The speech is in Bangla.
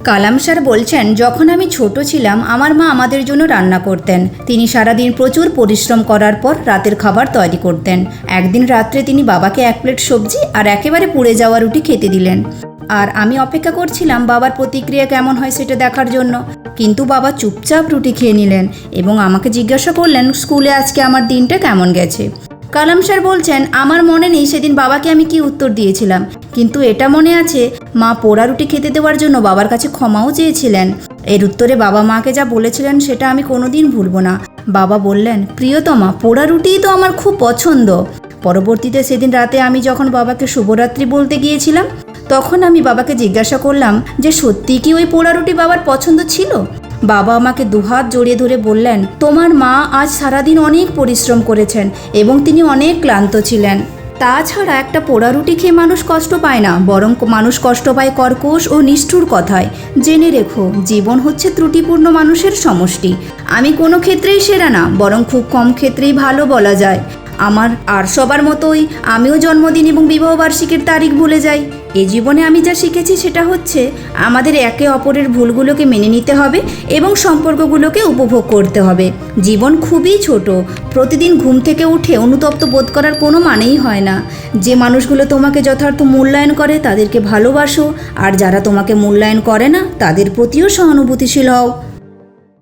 কালাম স্যার বলছেন, যখন আমি ছোট ছিলাম, আমার মা আমাদের জন্য রান্না করতেন। তিনি সারাদিন প্রচুর পরিশ্রম করার পর রাতের খাবার তৈরি করতেন। একদিন রাত্রে তিনি বাবাকে এক প্লেট সবজি আর একেবারে পুড়ে যাওয়া রুটি খেতে দিলেন। আর আমি অপেক্ষা করছিলাম, বাবার প্রতিক্রিয়া কেমন হয় সেটা দেখার জন্য। কিন্তু বাবা চুপচাপ রুটি খেয়ে নিলেন এবং আমাকে জিজ্ঞাসা করলেন, স্কুলে আজকে আমার দিনটা কেমন গেছে? কালাম স্যার বলছেন, আমার মনে নেই সেদিন বাবাকে আমি কি উত্তর দিয়েছিলাম। কিন্তু এটা মনে আছে, মা পোড়া রুটি খেতে দেওয়ার জন্য বাবার কাছে ক্ষমাও চেয়েছিলেন। এর উত্তরে বাবা মাকে যা বলেছিলেন সেটা আমি কোনোদিন ভুলবো না। বাবা বললেন, প্রিয়তমা, পোড়া রুটিই তো আমার খুব পছন্দ। পরবর্তীতে সেদিন রাতে আমি যখন বাবাকে শুভরাত্রি বলতে গিয়েছিলাম, তখন আমি বাবাকে জিজ্ঞাসা করলাম যে সত্যি কি ওই পোড়া রুটি বাবার পছন্দ ছিল? বাবা আমাকে দুহাত জড়িয়ে ধরে বললেন, তোমার মা আজ সারাদিন অনেক পরিশ্রম করেছেন এবং তিনি অনেক ক্লান্ত ছিলেন। তাছাড়া একটা পোড়া রুটি খেয়ে মানুষ কষ্ট পায় না, বরং মানুষ কষ্ট পায় কর্কশ ও নিষ্ঠুর কথায়। জেনে রেখো, জীবন হচ্ছে ত্রুটিপূর্ণ মানুষের সমষ্টি। আমি কোনো ক্ষেত্রেই সেরা না, বরং খুব কম ক্ষেত্রেই ভালো বলা যায়। আমার আর সবার মতোই, আমিও জন্মদিন এবং বিবাহবার্ষিকীর তারিখ ভুলে যাই। এ জীবনে আমি যা শিখেছি সেটা হচ্ছে আমাদের একে অপরের ভুলগুলোকে মেনে নিতে হবে এবং সম্পর্কগুলোকে উপভোগ করতে হবে। জীবন খুবই ছোট। প্রতিদিন ঘুম থেকে উঠে অনুতপ্ত বোধ করার কোনো মানেই হয় না। যে মানুষগুলো তোমাকে যথার্থ মূল্যায়ন করে তাদেরকে ভালোবাসো, আর যারা তোমাকে মূল্যায়ন করে না, তাদের প্রতিও সহানুভূতিশীল হও।